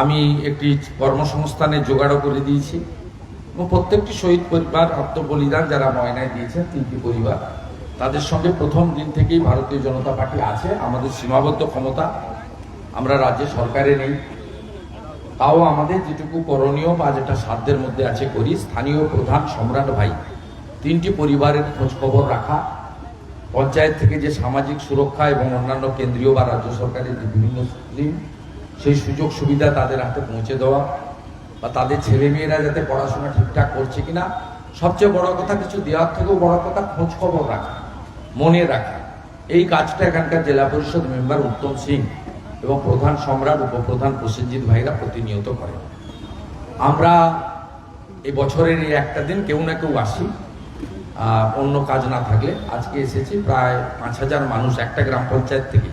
আমি একটি কর্মসংস্থানের জোগাড়ও করে দিয়েছি এবং প্রত্যেকটি শহীদ পরিবার, আত্মবলিদান যারা ময়নায় দিয়েছেন, তিনটি পরিবার, তাদের সঙ্গে প্রথম দিন থেকেই ভারতীয় জনতা পার্টি আছে, আমাদের সীমাবদ্ধ ক্ষমতা আমরা রাজ্য সরকারে নেই। তাও আমাদের যেটুকু করণীয় বা যেটা সাধ্যের মধ্যে আছে করি, স্থানীয় প্রধান সম্রাট ভাই, তিনটি পরিবারের খোঁজ খবর রাখা, পঞ্চায়েত থেকে যে সামাজিক সুরক্ষা এবং অন্যান্য কেন্দ্রীয় বা রাজ্য সরকারের যে বিভিন্ন স্কিম সেই সুযোগ সুবিধা তাদের হাতে পৌঁছে দেওয়া বা তাদের ছেলে মেয়েরা যাতে পড়াশোনা ঠিকঠাক করছে কিনা, সবচেয়ে বড় কথা কিছু দেওয়ার থেকেও বড় কথা খোঁজ খবর রাখা, মনে রাখা। এই কাজটা এখানকার জেলা পরিষদ মেম্বার উত্তম সিং এবং প্রধান সম্রাট উপপ্রধান প্রসেনজিৎ ভাইরা প্রতিনিয়ত করেন। আমরা এই বছরের এই একটা দিন কেউ না কেউ আসি অন্য কাজ না থাকলে আজকে এসেছি প্রায় পাঁচ হাজার মানুষ একটা গ্রাম পঞ্চায়েত থেকে।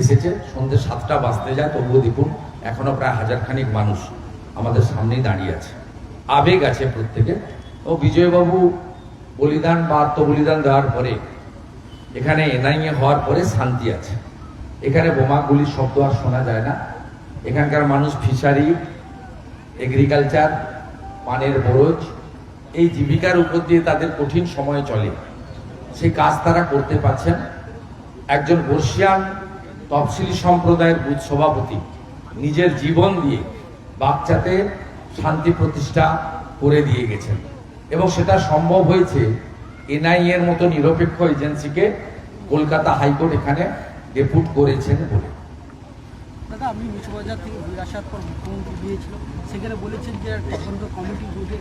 এসেছে, সন্ধ্যে সাতটা বাজতে যায়, তবুও দেখুন, এখনও প্রায় হাজার খানিক মানুষ আমাদের সামনেই দাঁড়িয়ে আছে। আবেগ আছে প্রত্যেকে ও বিজয়বাবু, বলিদান বা আত্মবলিদান দেওয়ার পরে, এখানে এনআইএ হওয়ার পরে শান্তি আছে। এখানে বোমাগুলির শব্দ আর শোনা যায় না। এখানকার মানুষ ফিশারি, এগ্রিকালচার, পানের বরজ, এই জীবিকার উপর দিয়ে তাদের কঠিন সময় চলে। সেই কাজ তারা করতে পারছেন। একজন বর্ষিয়ান তফসিলি সম্প্রদায়ের বুথ সভাপতি নিজের জীবন দিয়ে বাচ্চাতে শান্তি প্রতিষ্ঠা করে দিয়ে গেছেন। এবং সেটা সম্ভব হয়েছে এনআইএর মতো নিরপেক্ষ এজেন্সিকে কলকাতা হাইকোর্ট এখানে ডেপুট করেছেন বলে। দাদা আপনি মিঠুবাজার থেকে ঘুরে আসার পর মুখ্যমন্ত্রী দিয়েছিল সেখানে বলেছেন যে তদন্ত কমিটি গঠে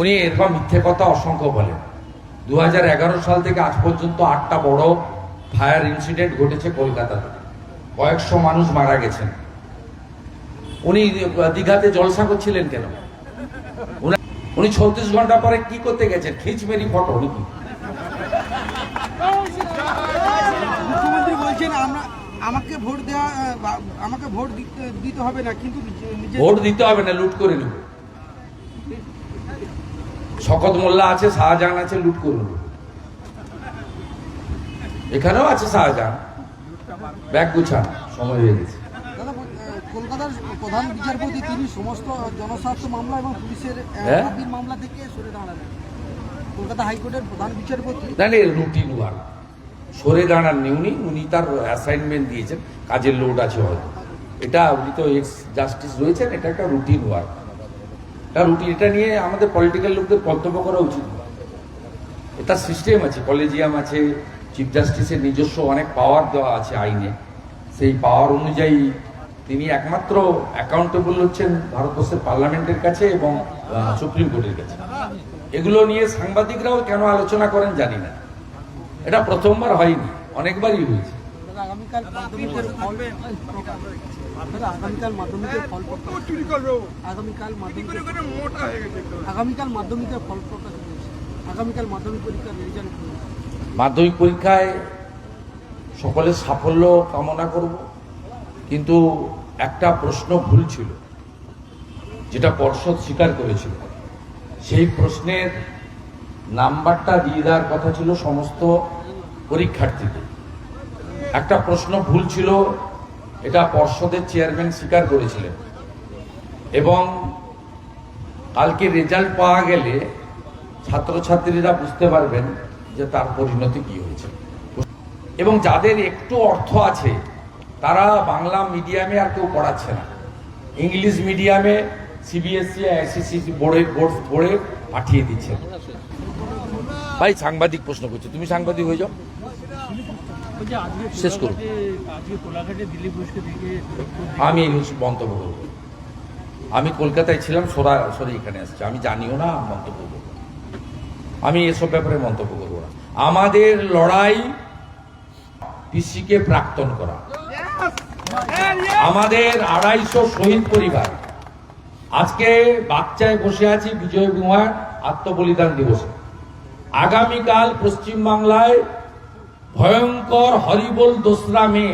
উনি এরকম মিথ্যে কথা অসংখ্য বলেন। দু হাজার এগারো সাল থেকে আজ পর্যন্ত আটটা বড় ফায়ার ইনসিডেন্ট ঘটেছে কলকাতাতে। কয়েকশো মানুষ মারা গেছেন। উনি দীঘাতে জলসা করছিলেন কেন? উনি- ছত্রিশ ঘণ্টা পরে কি করতে গেছেন? খিচমেরি ফটো নাকি? মুখ্যমন্ত্রী বলছেন আমরা আমাকে ভোট দেওয়া আমাকে ভোট দিতে হবে না কিন্তু ভোট দিতে হবে না লুট করে নেব। শকত মোল্লা আছে শাহজাহান আছে লুট করে করুন এখানেও আছে শাহজাহান। ব্যাগ গুছান সময় হয়ে গেছে। দাদা কলকাতার প্রধান বিচারপতি তিনি সমস্ত জনস্বার্থ মামলা এবং পুলিশের হ্যাঁ? মামলা থেকে সরে দাঁড়ালেন। কলকাতা হাইকোর্টের প্রধান বিচারপতি জানে রুটিন ওয়ার্ক সরে দাঁড়াননি উনি উনি তার অ্যাসাইনমেন্ট দিয়েছেন কাজের লোড আছে হয়তো। এটা উনি তো এক্স জাস্টিস রয়েছেন এটা একটা রুটিন ওয়ার্ক এটা রুটিন এটা নিয়ে আমাদের পলিটিক্যাল লোকদের মন্তব্য করা উচিত। এটা সিস্টেম আছে কলেজিয়াম আছে চিফ জাস্টিসের নিজস্ব অনেক পাওয়ার দেওয়া আছে আইনে। সেই পাওয়ার অনুযায়ী তিনি একমাত্র অ্যাকাউন্টেবল হচ্ছেন ভারতবর্ষের পার্লামেন্টের কাছে এবং সুপ্রিম কোর্টের কাছে। এগুলো নিয়ে সাংবাদিকরাও কেন আলোচনা করেন জানি না। এটা প্রথমবার হয়নি, অনেকবারই হয়েছে। আগামীকাল মাধ্যমিকের ফল প্রকাশ আগামীকাল মাধ্যমিক পরীক্ষার রেজাল্ট মাধ্যমিক পরীক্ষায় সকলের সাফল্য কামনা করব। কিন্তু একটা প্রশ্ন ভুল ছিল, যেটা পর্ষদ স্বীকার করেছিল। সেই প্রশ্নের নাম্বারটা দিয়ে দেওয়ার কথা ছিল সমস্ত পরীক্ষার্থীদের। একটা প্রশ্ন ভুল ছিল, এটা পর্ষদের চেয়ারম্যান স্বীকার করেছিলেন। এবং কালকে রেজাল্ট পাওয়া গেলে ছাত্রছাত্রীরা বুঝতে পারবেন যে তার পরিণতি কি হয়েছে। এবং যাদের একটু অর্থ আছে, তারা বাংলা মিডিয়ামে আর কেউ পড়াচ্ছে না। ইংলিশ মিডিয়ামে সিবিএসসি আইসিসি বোর্ডে, বোর্ড, বোর্ডে পাঠিয়ে দিচ্ছে। ভাই, সাংবাদিক প্রশ্ন করছে। তুমি সাংবাদিক হয়ে যাও। শেষ করুন। আমি এই মন্তব্য করব। আমি কলকাতায় ছিলাম, সোরা, সরি এখানে আসছে। আমি জানিও না, মন্তব্য করব। আমি এসব ব্যাপারে মন্তব্য করব। আমাদের লড়াই পিসিকে প্রাক্তন করা। আমাদের আড়াইশো শহীদ পরিবার। আজকে বাচ্চায় বসে আছি বিজয় কুমার আত্মবলিদান দিবসে। আগামীকাল পশ্চিমবাংলায় ভয়ঙ্কর হরিবোল দোসরা মে,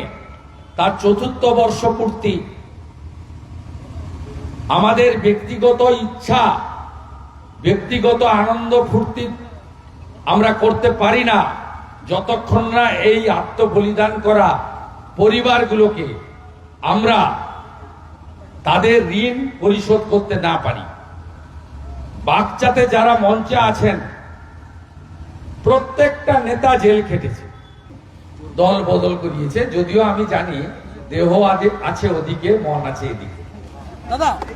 তার চতুর্থ বর্ষ পূর্তি আমাদের ব্যক্তিগত ইচ্ছা, ব্যক্তিগত আনন্দ ফুর্তি আমরা করতে পারি না। যতক্ষণ না এই আত্মবলিদান করা পরিবারগুলোকে আমরা তাদের ঋণ পরিশোধ করতে না পারি। বাগচাতে যারা মঞ্চে আছেন, প্রত্যেকটা নেতা জেল খেটেছে, দল বদল করিয়েছে। যদিও আমি জানি দেহ আছে ওদিকে, মন আছে এদিকে। দাদা